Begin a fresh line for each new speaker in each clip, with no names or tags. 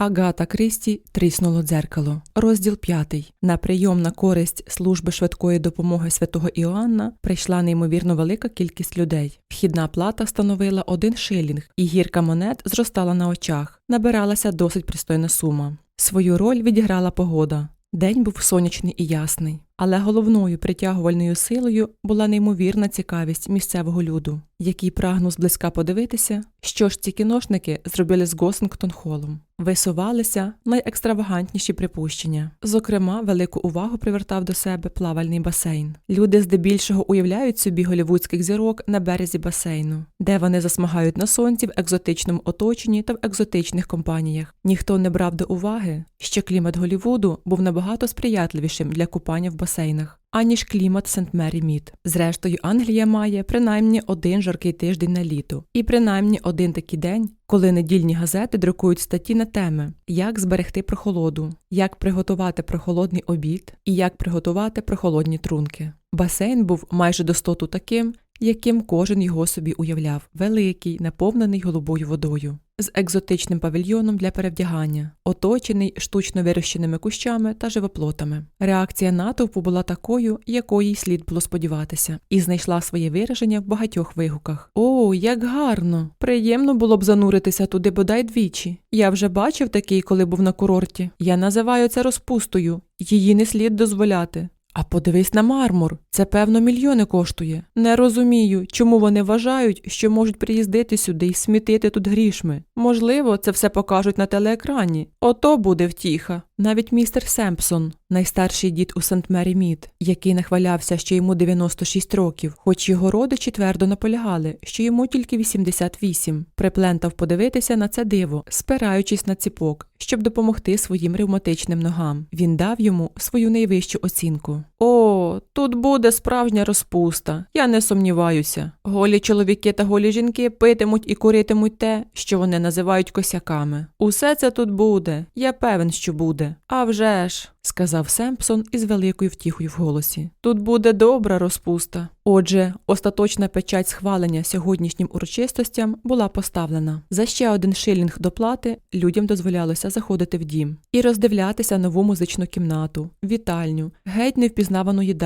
Агата Крісті тріснуло дзеркало. Розділ п'ятий. На прийом на користь служби швидкої допомоги святого Іоанна прийшла неймовірно велика кількість людей. Вхідна плата становила один шилінг, і гірка монет зростала на очах. Набиралася досить пристойна сума. Свою роль відіграла погода. День був сонячний і ясний, але головною притягувальною силою була неймовірна цікавість місцевого люду, який прагнув зблизька подивитися, що ж ці кіношники зробили з Госингтон-холом. Висувалися найекстравагантніші припущення. Зокрема, велику увагу привертав до себе плавальний басейн. Люди здебільшого уявляють собі голівудських зірок на березі басейну, де вони засмагають на сонці в екзотичному оточенні та в екзотичних компаніях. Ніхто не брав до уваги, що клімат Голівуду був набагато сприятливішим для купання в басейнах. Аніж клімат Сент-Мері Мід. Зрештою, Англія має принаймні один жаркий тиждень на літо, і принаймні один такий день, коли недільні газети друкують статті на теми, як зберегти прохолоду, як приготувати прохолодний обід і як приготувати прохолодні трунки. Басейн був майже до стоту таким, яким кожен його собі уявляв, великий, наповнений голубою водою. З екзотичним павільйоном для перевдягання, оточений штучно вирощеними кущами та живоплотами. Реакція натовпу була такою, якої й слід було сподіватися, і знайшла своє вираження в багатьох вигуках. О, як гарно! Приємно було б зануритися туди бодай двічі. Я вже бачив такий, коли був на курорті. Я називаю це розпустою. Її не слід дозволяти. А подивись на мармур, це певно мільйони коштує. Не розумію, чому вони вважають, що можуть приїздити сюди і смітити тут грішми. Можливо, це все покажуть на телеекрані. Ото буде втіха. Навіть містер Семпсон, найстарший дід у Сент Мері Мід, який нахвалявся, що йому 96 років, хоч його родичі твердо наполягали, що йому тільки 88, приплентав подивитися на це диво, спираючись на ціпок, щоб допомогти своїм ревматичним ногам. Він дав йому свою найвищу оцінку. О, тут буде справжня розпуста, я не сумніваюся. Голі чоловіки та голі жінки питимуть і куритимуть те, що вони називають косяками. Усе це тут буде, я певен, що буде. А вже ж, сказав Семпсон із великою втіхою в голосі. Тут буде добра розпуста. Отже, остаточна печать схвалення сьогоднішнім урочистостям була поставлена. За ще один шилінг доплати людям дозволялося заходити в дім і роздивлятися нову музичну кімнату, вітальню, геть невпізнавану їдальню,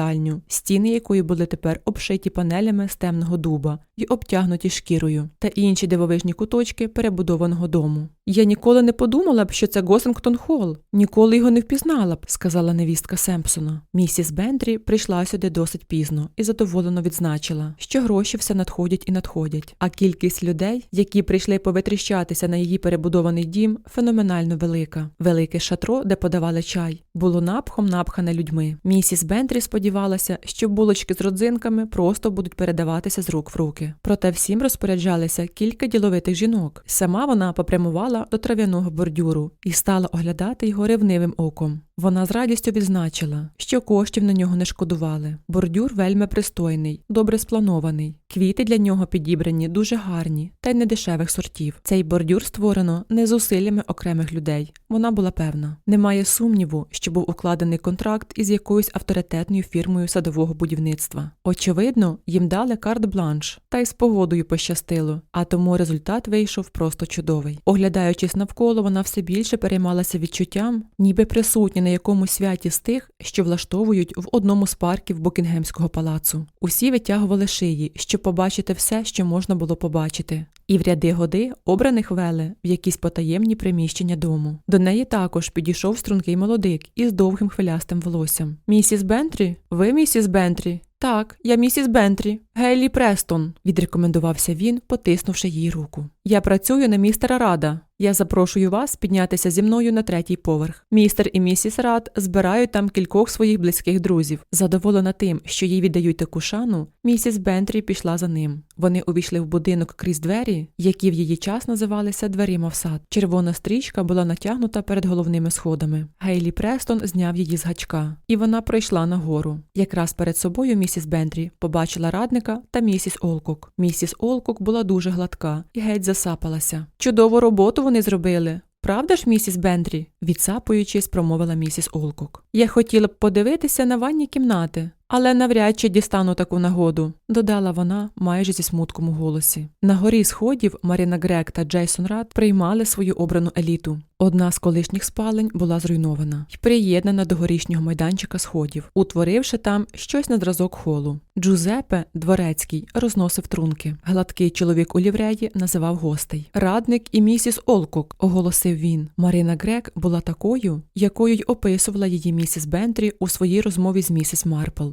стіни якої були тепер обшиті панелями з темного дуба і обтягнуті шкірою, та інші дивовижні куточки перебудованого дому. Я ніколи не подумала б, що це Госингтон Холл, ніколи його не впізнала б, сказала невістка Семпсона. Місіс Бендрі прийшла сюди досить пізно і задоволено відзначила, що гроші все надходять і надходять. А кількість людей, які прийшли повитріщатися на її перебудований дім, феноменально велика. Велике шатро, де подавали чай, було напхом напхане людьми. Місіс Бендрі сподівалася, що булочки з родзинками просто будуть передаватися з рук в руки. Проте всім розпоряджалися кілька діловитих жінок. Сама вона попрямувала до трав'яного бордюру і стала оглядати його ревнивим оком. Вона з радістю відзначила, що коштів на нього не шкодували. Бордюр вельми пристойний, добре спланований. Квіти для нього підібрані дуже гарні та й недешевих сортів. Цей бордюр створено не зусиллями окремих людей. Вона була певна. Немає сумніву, що був укладений контракт із якоюсь авторитетною фірмою садового будівництва. Очевидно, їм дали карт-бланш, та й з погодою пощастило, а тому результат вийшов просто чудовий. Оглядаючись навколо, вона все більше переймалася відчуттям, ніби присутня на якомусь святі з тих, що влаштовують в одному з парків Букінгемського палацу. Усі витягували шиї, щоб побачити все, що можна було побачити. І в ряди годи обраних вели в якісь потаємні приміщення дому. До неї також підійшов стрункий молодик із довгим хвилястим волоссям. Місіс Бентрі? Ви місіс Бентрі? Так, я місіс Бентрі, Гейлі Престон, відрекомендувався він, потиснувши їй руку. Я працюю на містера Рада. Я запрошую вас піднятися зі мною на третій поверх. Містер і місіс Рад збирають там кількох своїх близьких друзів. Задоволена тим, що їй віддають таку шану, місіс Бентрі пішла за ним. Вони увійшли в будинок крізь двері, які в її час називалися дверима в сад. Червона стрічка була натягнута перед головними сходами. Гейлі Престон зняв її з гачка, і вона пройшла нагору. Якраз перед собою місіс Бентрі побачила радника та місіс Олкок. Місіс Олкок була дуже гладка і геть засапалася. Чудову роботу вони зробили. Правда ж, місіс Бендрі? відсапуючись, промовила місіс Олкок. Я хотіла б подивитися на ванні кімнати, але навряд чи дістану таку нагоду, додала вона майже зі смутком у голосі. На горі сходів Маріна Грек та Джейсон Рад приймали свою обрану еліту. Одна з колишніх спалень була зруйнована і приєднана до горішнього майданчика сходів, утворивши там щось на зразок холу. Джузепе, дворецький, розносив трунки. Гладкий чоловік у лівреї називав гостей. Радник і місіс Олкок, оголосив він. Марина Грек була такою, якою й описувала її місіс Бентрі у своїй розмові з місіс Марпл.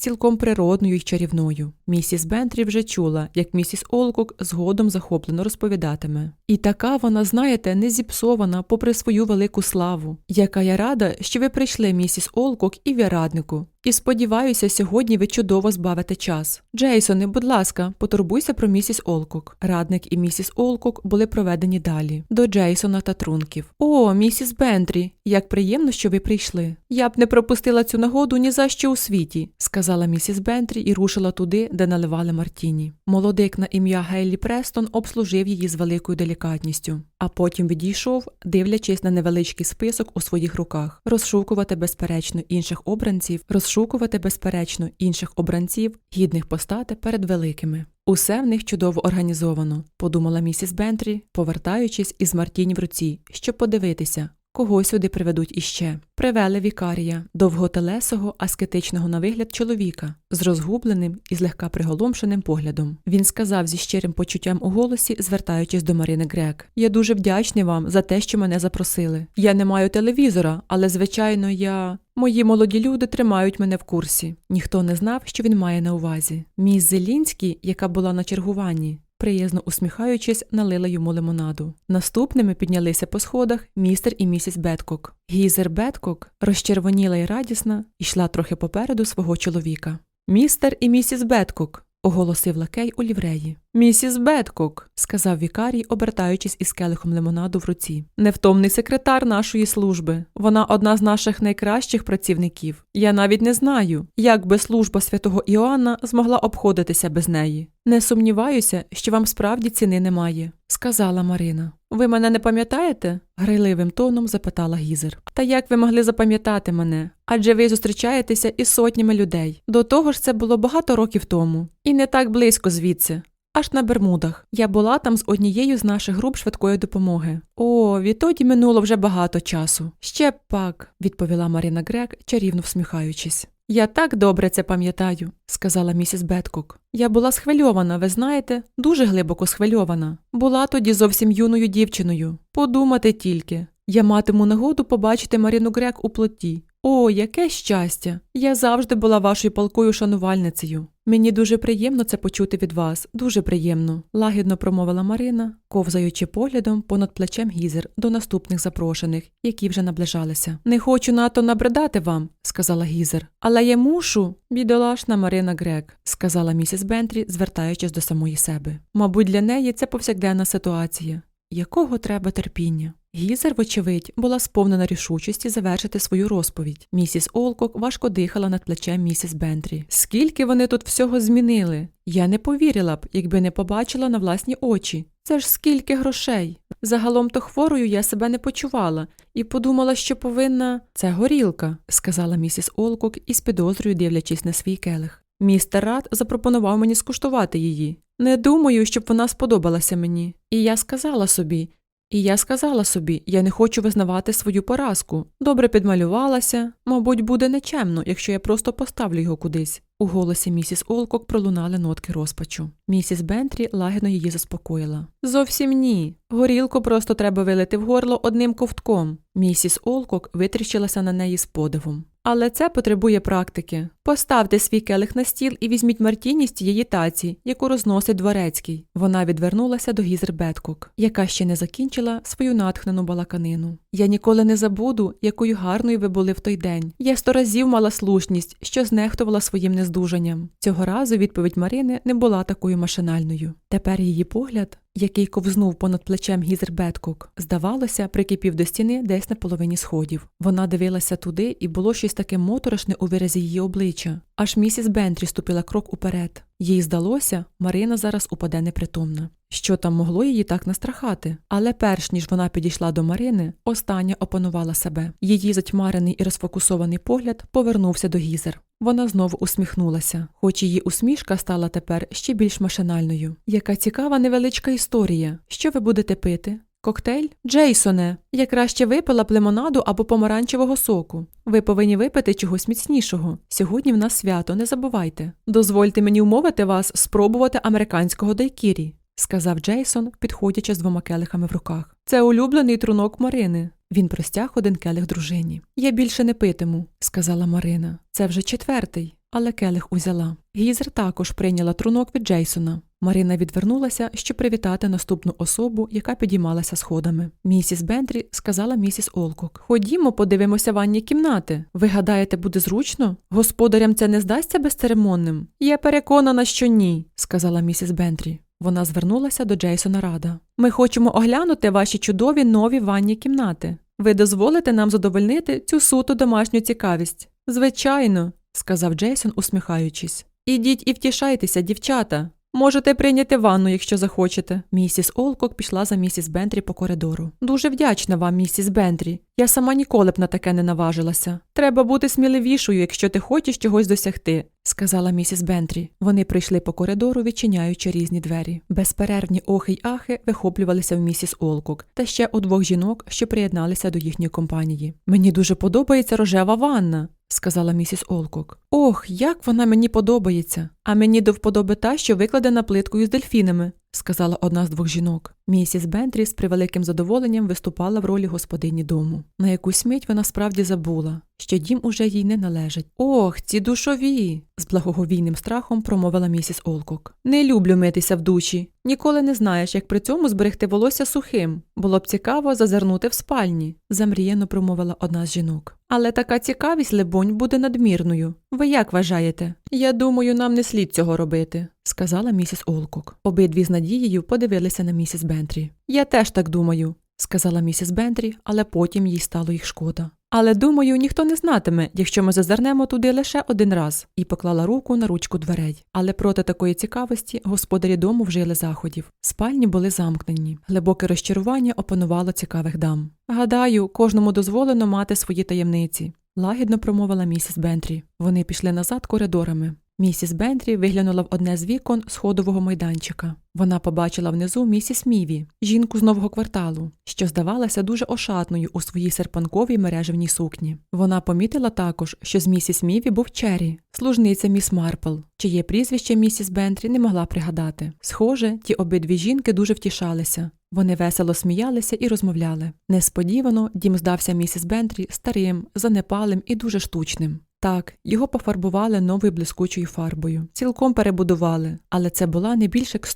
Цілком природною й чарівною. Місіс Бентрі вже чула, як місіс Олкок згодом захоплено розповідатиме. І така вона, знаєте, не зіпсована, попри свою велику славу. Яка я рада, що ви прийшли, місіс Олкок, і в раднику. І сподіваюся, сьогодні ви чудово збавите час. Джейсоне, будь ласка, потурбуйся про місіс Олкок. Радник і місіс Олкок були проведені далі до Джейсона та Трунків. О, місіс Бентрі, як приємно, що ви прийшли. Я б не пропустила цю нагоду ні за що у світі, сказала місіс Бентрі і рушила туди, де наливали Мартіні. Молодик на ім'я Гейлі Престон обслужив її з великою делікатністю, а потім відійшов, дивлячись на невеличкий список у своїх руках, розшукувати безперечно інших обранців, розшукувати безперечно інших обранців, гідних постати перед великими. Усе в них чудово організовано, подумала місіс Бентрі, повертаючись із Мартіні в руці, щоб подивитися, Кого сюди приведуть іще? Привели вікарія, довготелесого, аскетичного на вигляд чоловіка, з розгубленим і злегка приголомшеним поглядом. Він сказав зі щирим почуттям у голосі, звертаючись до Марини Грек: Я дуже вдячний вам за те, що мене запросили. Я не маю телевізора, але, звичайно, я. Мої молоді люди тримають мене в курсі. Ніхто не знав, що він має на увазі. Міс Зелінський, яка була на чергуванні, приязно усміхаючись, налила йому лимонаду. Наступними піднялися по сходах містер і місіс Беткок. Гізер Беткок, розчервоніла й радісна, йшла трохи попереду свого чоловіка. Містер і місіс Беткок. Оголосив лакей у лівреї. Місіс Беткок, сказав вікарій, обертаючись із келихом лимонаду в руці. Невтомний секретар нашої служби. Вона одна з наших найкращих працівників. Я навіть не знаю, як би служба святого Іоанна змогла обходитися без неї. Не сумніваюся, що вам справді ціни немає, сказала Марина. Ви мене не пам'ятаєте? грайливим тоном запитала Гізер. Та як ви могли запам'ятати мене? Адже ви зустрічаєтеся із сотнями людей. До того ж, це було багато років тому, і не так близько звідси. Аж на Бермудах. Я була там з однією з наших груп швидкої допомоги. О, відтоді минуло вже багато часу. Ще пак, відповіла Маріна Грек, чарівно всміхаючись. Я так добре це пам'ятаю, сказала місіс Беткок. Я була схвильована, ви знаєте, дуже глибоко схвильована. Була тоді зовсім юною дівчиною. Подумати тільки. Я матиму нагоду побачити Маріну Грек у плоті. О, яке щастя! Я завжди була вашою палкою шанувальницею. Мені дуже приємно це почути від вас, дуже приємно, лагідно промовила Марина, ковзаючи поглядом понад плечем гізер до наступних запрошених, які вже наближалися. Не хочу надто набридати вам, сказала гізер, але я мушу. Бідолашна Марина Грек, сказала місіс Бентрі, звертаючись до самої себе. Мабуть, для неї це повсякденна ситуація. Якого треба терпіння? Гізер, вочевидь, була сповнена рішучості завершити свою розповідь. Місіс Олкок важко дихала над плечем місіс Бентрі. Скільки вони тут всього змінили? Я не повірила б, якби не побачила на власні очі. Це ж скільки грошей. Загалом то хворою я себе не почувала і подумала, що повинна. Це горілка, сказала місіс Олкок із підозрою дивлячись на свій келих. Містер Рад запропонував мені скуштувати її. Не думаю, щоб вона сподобалася мені. І я сказала собі. І я сказала собі, я не хочу визнавати свою поразку. Добре підмалювалася, мабуть, буде нечемно, якщо я просто поставлю його кудись. У голосі місіс Олкок пролунали нотки розпачу. Місіс Бентрі лагідно її заспокоїла. Зовсім ні. Горілку просто треба вилити в горло одним ковтком. Місіс Олкок витріщилася на неї з подивом. Але це потребує практики. Поставте свій келих на стіл і візьміть Мартіні з тієї таці, яку розносить дворецький. Вона відвернулася до гізер Беткок, яка ще не закінчила свою натхнену балаканину. Я ніколи не забуду, якою гарною ви були в той день. Я сто разів мала слушність, що знехтувала своїм нездужанням. Цього разу відповідь Марини не була такою машинальною. Тепер її погляд який ковзнув понад плечем Гізер Беткок, здавалося, прикипів до стіни десь на половині сходів. Вона дивилася туди, і було щось таке моторошне у виразі її обличчя. Аж місіс Бентрі ступила крок уперед. Їй здалося, Марина зараз упаде непритомна. Що там могло її так настрахати. Але перш ніж вона підійшла до Марини, остання опанувала себе. Її затьмарений і розфокусований погляд повернувся до гізер. Вона знову усміхнулася, хоч її усмішка стала тепер ще більш машинальною. Яка цікава невеличка історія. Що ви будете пити? Коктейль? Джейсоне, я краще випила б лимонаду або помаранчевого соку. Ви повинні випити чогось міцнішого. Сьогодні в нас свято, не забувайте. Дозвольте мені умовити вас спробувати американського дайкірі, сказав Джейсон, підходячи з двома келихами в руках. Це улюблений трунок Марини. Він простяг один келих дружині. Я більше не питиму, сказала Марина. Це вже четвертий, але келих узяла. Гізер також прийняла трунок від Джейсона. Марина відвернулася, щоб привітати наступну особу, яка підіймалася сходами. Місіс Бентрі сказала місіс Олкок: Ходімо, подивимося ванні кімнати. Ви гадаєте, буде зручно? Господарям це не здасться безцеремонним? Я переконана, що ні, сказала місіс Бентрі. Вона звернулася до Джейсона Рада. Ми хочемо оглянути ваші чудові нові ванні кімнати. Ви дозволите нам задовольнити цю суту домашню цікавість? Звичайно, сказав Джейсон, усміхаючись. Ідіть і втішайтеся, дівчата. Можете прийняти ванну, якщо захочете. Місіс Олкок пішла за місіс Бентрі по коридору. Дуже вдячна вам, місіс Бентрі. Я сама ніколи б на таке не наважилася. Треба бути сміливішою, якщо ти хочеш чогось досягти, сказала місіс Бентрі. Вони прийшли по коридору, відчиняючи різні двері. Безперервні охи й ахи вихоплювалися в місіс Олкок та ще у двох жінок, що приєдналися до їхньої компанії. Мені дуже подобається рожева ванна. Сказала місіс Олкок. Ох, як вона мені подобається. А мені до вподоби та, що викладена плиткою з дельфінами, сказала одна з двох жінок. Місіс Бентрі з превеликим задоволенням виступала в ролі господині дому. На якусь мить вона справді забула, що дім уже їй не належить. Ох, ці душові. з благоговійним страхом промовила місіс Олкок. Не люблю митися в душі. Ніколи не знаєш, як при цьому зберегти волосся сухим. Було б цікаво зазирнути в спальні, замріяно промовила одна з жінок. Але така цікавість, лебонь, буде надмірною. Ви як вважаєте? Я думаю, нам не слід цього робити, сказала місіс Олкок. Обидві з надією подивилися на місіс Бентрі. Я теж так думаю, сказала місіс Бентрі, але потім їй стало їх шкода. Але думаю, ніхто не знатиме, якщо ми зазирнемо туди лише один раз, і поклала руку на ручку дверей. Але проти такої цікавості господарі дому вжили заходів. Спальні були замкнені. Глибоке розчарування опанувало цікавих дам. Гадаю, кожному дозволено мати свої таємниці. Лагідно промовила місіс Бентрі. Вони пішли назад коридорами. Місіс Бентрі виглянула в одне з вікон сходового майданчика. Вона побачила внизу місіс Міві, жінку з нового кварталу, що здавалася дуже ошатною у своїй серпанковій мережевній сукні. Вона помітила також, що з місіс Міві був Черрі, служниця міс Марпл, чиє прізвище місіс Бентрі не могла пригадати. Схоже, ті обидві жінки дуже втішалися. Вони весело сміялися і розмовляли. Несподівано дім здався місіс Бентрі старим, занепалим і дуже штучним. Так, його пофарбували новою блискучою фарбою, цілком перебудували, але це була не більш як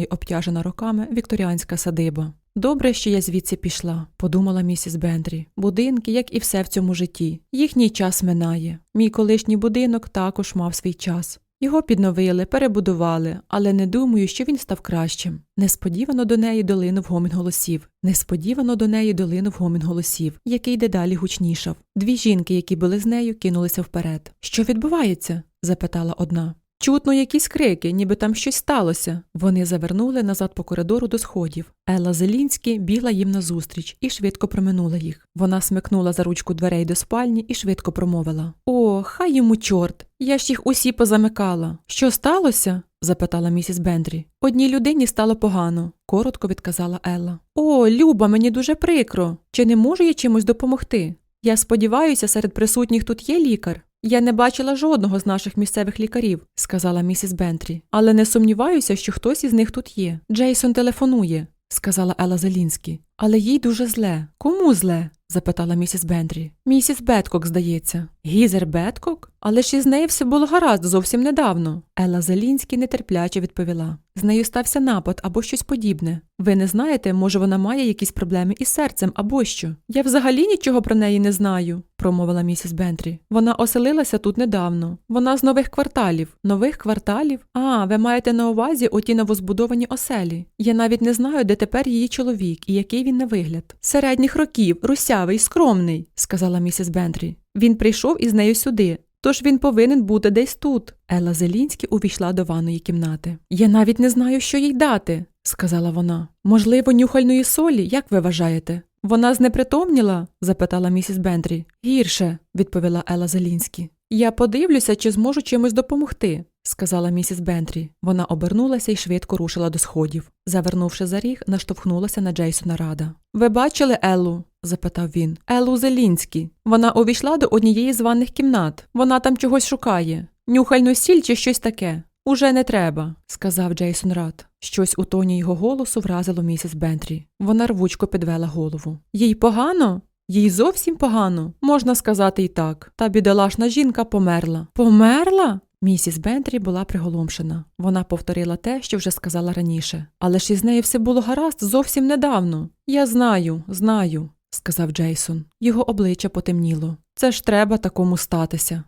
й обтяжена роками вікторіанська садиба. Добре, що я звідси пішла, подумала місіс Бендрі. Будинки, як і все в цьому житті. Їхній час минає. Мій колишній будинок також мав свій час. Його підновили, перебудували, але не думаю, що він став кращим. Несподівано до неї долинув гомін голосів. Несподівано до неї долинув гомін голосів, який дедалі гучнішав. Дві жінки, які були з нею, кинулися вперед. Що відбувається? запитала одна. Чутно якісь крики, ніби там щось сталося. Вони завернули назад по коридору до сходів. Елла Зелінський бігла їм назустріч і швидко проминула їх. Вона смикнула за ручку дверей до спальні і швидко промовила: О, хай йому чорт! Я ж їх усі позамикала. Що сталося? запитала місіс Бендрі. Одній людині стало погано, коротко відказала Елла. О, Люба, мені дуже прикро. Чи не можу я чимось допомогти? Я сподіваюся, серед присутніх тут є лікар. Я не бачила жодного з наших місцевих лікарів, сказала місіс Бентрі, але не сумніваюся, що хтось із них тут є. Джейсон телефонує, сказала Ела Зелінський. Але їй дуже зле. Кому зле? запитала місіс Бендрі. Місіс Беткок, здається. Гізер Беткок? Але ж із нею все було гаразд зовсім недавно. Елла Зелінський нетерпляче відповіла. З нею стався напад або щось подібне. Ви не знаєте, може, вона має якісь проблеми із серцем або що. Я взагалі нічого про неї не знаю, промовила місіс Бентрі. Вона оселилася тут недавно. Вона з нових кварталів. Нових кварталів? А, ви маєте на увазі оті новозбудовані оселі. Я навіть не знаю, де тепер її чоловік і який він на вигляд. Середніх років, русявий, скромний, сказала місіс Бентрі. Він прийшов із нею сюди. Тож він повинен бути десь тут. Елла Зелінський увійшла до ванної кімнати. Я навіть не знаю, що їй дати, сказала вона. Можливо, нюхальної солі, як ви вважаєте? Вона знепритомніла? запитала місіс Бендрі. Гірше, відповіла Ела Зелінські. Я подивлюся, чи зможу чимось допомогти, сказала місіс Бентрі. Вона обернулася і швидко рушила до сходів. Завернувши за ріг, наштовхнулася на Джейсона Рада. Ви бачили Еллу? запитав він. Еллу Зелінські. Вона увійшла до однієї з ванних кімнат. Вона там чогось шукає. Нюхальну сіль чи щось таке. Уже не треба, сказав Джейсон Рад. Щось у тоні його голосу вразило місіс Бентрі. Вона рвучко підвела голову. Їй погано? Їй зовсім погано, можна сказати і так. Та бідолашна жінка померла. Померла? Місіс Бентрі була приголомшена. Вона повторила те, що вже сказала раніше. Але ж із нею все було гаразд зовсім недавно. Я знаю, знаю, сказав Джейсон. Його обличчя потемніло. Це ж треба такому статися.